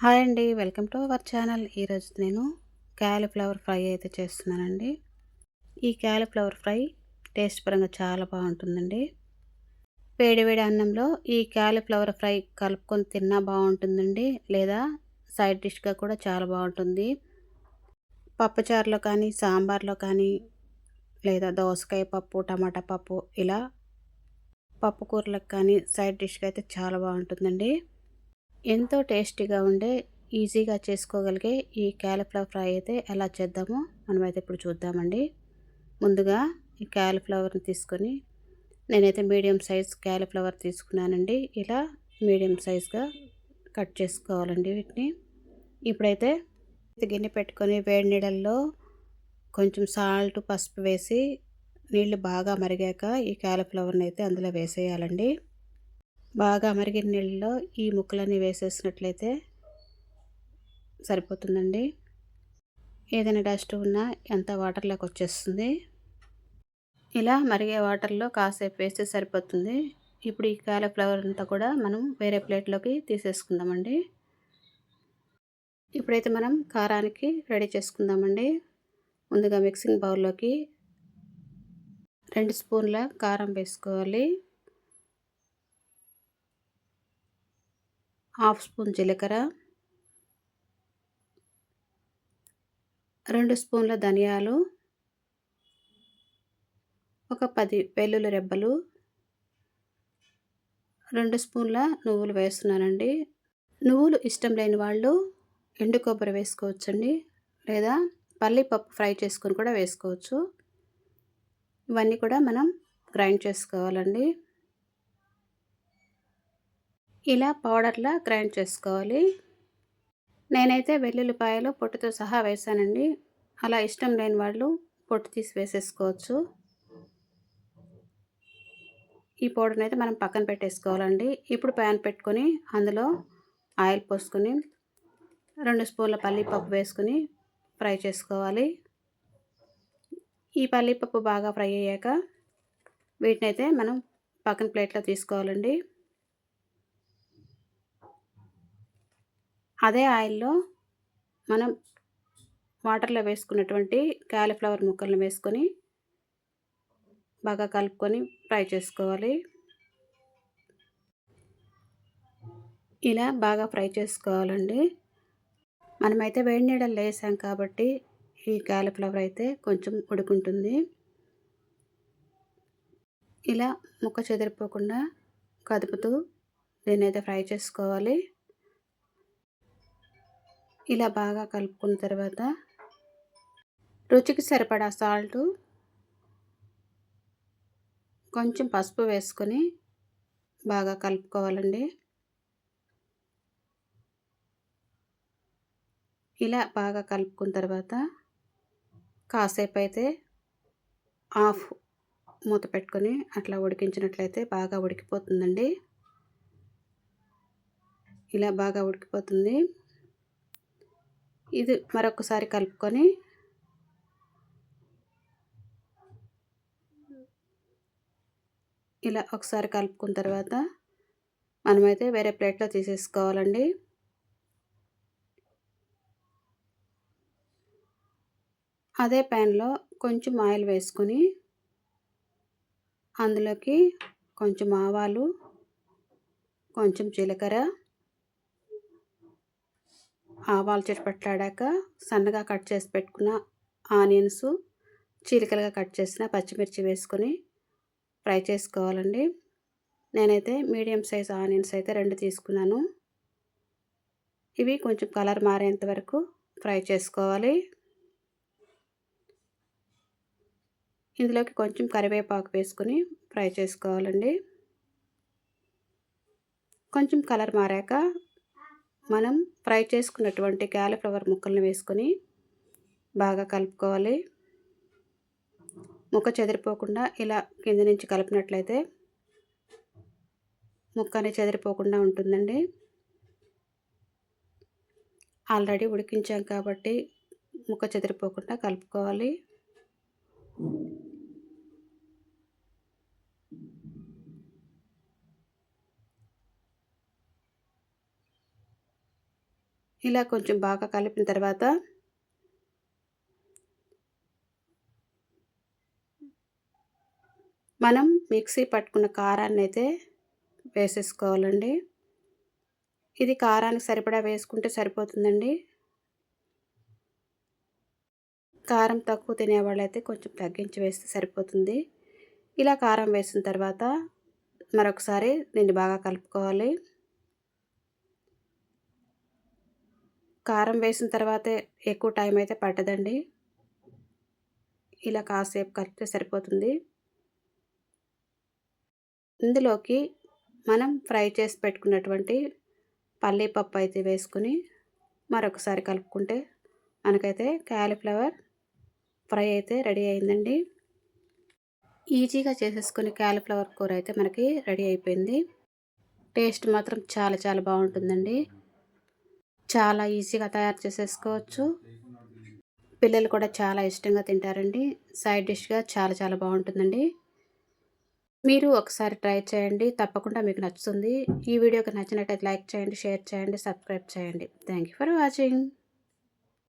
Hi అండి welcome to our channel. ఈరోజు నేను క్యాలీఫ్లవర్ ఫ్రై అయితే చేస్తున్నానండి. ఈ క్యాలీఫ్లవర్ ఫ్రై టేస్ట్ పరంగా చాలా బాగుంటుందండి. వేడి వేడి అన్నంలో ఈ క్యాలీఫ్లవర్ ఫ్రై కలుపుకొని తిన్నా బాగుంటుందండి లేదా సైడ్ డిష్గా కూడా చాలా బాగుంటుంది. పప్పుచారులో కానీ సాంబార్లో కానీ లేదా దోసకాయ పప్పు టమాటా పప్పు ఇలా పప్పు కూరలకు కానీ సైడ్ డిష్గా అయితే చాలా బాగుంటుందండి. ఎంతో టేస్టీగా ఉండే ఈజీగా చేసుకోగలిగే ఈ క్యాలీఫ్లవర్ ఫ్రై అయితే ఎలా చేద్దామో మనమైతే ఇప్పుడు చూద్దామండి. ముందుగా ఈ క్యాలీఫ్లవర్ని తీసుకొని నేనైతే మీడియం సైజ్ క్యాలీఫ్లవర్ తీసుకున్నానండి. ఇలా మీడియం సైజ్గా కట్ చేసుకోవాలండి వీటిని. ఇప్పుడైతే గిన్నె పెట్టుకొని వేడి నీళ్ళల్లో కొంచెం సాల్ట్ పసుపు వేసి నీళ్ళు బాగా మరిగాక ఈ క్యాలీఫ్లవర్ని అయితే అందులో వేసేయాలండి. బాగా మరిగిన నీళ్ళలో ఈ ముక్కలన్నీ వేసేసినట్లయితే సరిపోతుందండి. ఏదైనా డస్ట్ ఉన్నా ఎంత వాటర్లోకి వచ్చేస్తుంది? ఇలా మరిగే వాటర్లో కాసేపు వేస్తే సరిపోతుంది. ఇప్పుడు ఈ కాలీఫ్లవర్ అంతా కూడా మనం వేరే ప్లేట్లోకి తీసేసుకుందామండి. ఇప్పుడైతే మనం కారానికి రెడీ చేసుకుందామండి. ముందుగా మిక్సింగ్ బౌల్లోకి రెండు స్పూన్ల కారం వేసుకోవాలి. హాఫ్ స్పూన్ జీలకర్ర రెండు స్పూన్ల ధనియాలు ఒక పది వెల్లుల్లి రెబ్బలు రెండు స్పూన్ల నువ్వులు వేస్తున్నానండి. నువ్వులు ఇష్టం లేని వాళ్ళు ఎండు కొబ్బరి వేసుకోవచ్చండి లేదా పల్లీపప్పు ఫ్రై చేసుకొని కూడా వేసుకోవచ్చు. ఇవన్నీ కూడా మనం గ్రైండ్ చేసుకోవాలండి. ఇలా పౌడర్లా గ్రైండ్ చేసుకోవాలి. నేనైతే వెల్లుల్లిపాయలు పొట్టుతో సహా వేసానండి. అలా ఇష్టం లేని వాళ్ళు పొట్టు తీసి వేసేసుకోవచ్చు. ఈ పౌడర్ని అయితే మనం పక్కన పెట్టేసుకోవాలండి. ఇప్పుడు ప్యాన్ పెట్టుకొని అందులో ఆయిల్ పోసుకొని రెండు స్పూన్ల పల్లీపప్పు వేసుకొని ఫ్రై చేసుకోవాలి. ఈ పల్లీపప్పు బాగా ఫ్రై అయ్యాక వీటిని అయితే మనం పక్కన ప్లేట్లో తీసుకోవాలండి. అదే ఆయిల్లో మనం వాటర్లో వేసుకున్నటువంటి క్యాలీఫ్లవర్ ముక్కలను వేసుకొని బాగా కలుపుకొని ఫ్రై చేసుకోవాలి. ఇలా బాగా ఫ్రై చేసుకోవాలండి. మనమైతే వేడి నీడలు వేసాం కాబట్టి ఈ క్యాలీఫ్లవర్ అయితే కొంచెం ఉడుకుంటుంది. ఇలా ముక్క చెదిరిపోకుండా కదుపుతూ దీన్ని అయితే ఫ్రై చేసుకోవాలి. ఇలా బాగా కలుపుకున్న తర్వాత రుచికి సరిపడా సాల్టు కొంచెం పసుపు వేసుకొని బాగా కలుపుకోవాలండి. ఇలా బాగా కలుపుకున్న తర్వాత కాసేపు అయితే ఆఫ్ మూత పెట్టుకొని అట్లా ఉడికించినట్లయితే బాగా ఉడికిపోతుందండి. ఇలా బాగా ఉడికిపోతుంది. ఇది మరొకసారి కలుపుకొని ఇలా ఒకసారి కలుపుకున్న తర్వాత మనమైతే వేరే ప్లేట్లో తీసేసుకోవాలండి. అదే ప్యాన్లో కొంచెం ఆయిల్ వేసుకొని అందులోకి కొంచెం ఆవాలు కొంచెం జీలకర్ర ఆవాలు చిటపట్లాడాక సన్నగా కట్ చేసి పెట్టుకున్న ఆనియన్స్ చీలికలుగా కట్ చేసిన పచ్చిమిర్చి వేసుకొని ఫ్రై చేసుకోవాలండి. నేనైతే మీడియం సైజ్ ఆనియన్స్ అయితే రెండు తీసుకున్నాను. ఇవి కొంచెం కలర్ మారేంత వరకు ఫ్రై చేసుకోవాలి. ఇందులోకి కొంచెం కరివేపాకు వేసుకొని ఫ్రై చేసుకోవాలండి. కొంచెం కలర్ మారాక మనం ఫ్రై చేసుకున్నటువంటి క్యాలీఫ్లవర్ ముక్కల్ని వేసుకొని బాగా కలుపుకోవాలి. ముక్క చెదిరిపోకుండా ఇలా కింద నుంచి కలిపినట్లయితే ముక్క అనేది చెదిరిపోకుండా ఉంటుందండి. ఆల్రెడీ ఉడికించాం కాబట్టి ముక్క చెదిరిపోకుండా కలుపుకోవాలి. ఇలా కొంచెం బాగా కలిపిన తర్వాత మనం మిక్సీ పట్టుకున్న కారాన్ని అయితే వేసేసుకోవాలండి. ఇది కారానికి సరిపడా వేసుకుంటే సరిపోతుందండి. కారం తక్కువ తినేవాళ్ళైతే కొంచెం తగ్గించి వేస్తే సరిపోతుంది. ఇలా కారం వేసిన తర్వాత మరొకసారి దీన్ని బాగా కలుపుకోవాలి. కారం వేసిన తర్వాతే ఎక్కువ టైం అయితే పట్టదండి. ఇలా కాసేపు కలిపితే సరిపోతుంది. ఇందులోకి మనం ఫ్రై చేసి పెట్టుకున్నటువంటి పల్లీపప్పు అయితే వేసుకుని మరొకసారి కలుపుకుంటే మనకైతే క్యాలీఫ్లవర్ ఫ్రై అయితే రెడీ అయిందండి. ఈజీగా చేసేసుకుని క్యాలీఫ్లవర్ కూర అయితే మనకి రెడీ అయిపోయింది. టేస్ట్ మాత్రం చాలా చాలా బాగుంటుందండి. చాలా ఈజీగా తయారు చేసేసుకోవచ్చు. పిల్లలు కూడా చాలా ఇష్టంగా తింటారండి. సైడ్ డిష్గా చాలా చాలా బాగుంటుందండి. మీరు ఒకసారి ట్రై చేయండి. తప్పకుండా మీకు నచ్చుతుంది. ఈ వీడియోకి నచ్చినట్టయితే లైక్ చేయండి షేర్ చేయండి సబ్స్క్రైబ్ చేయండి. Thank for watching.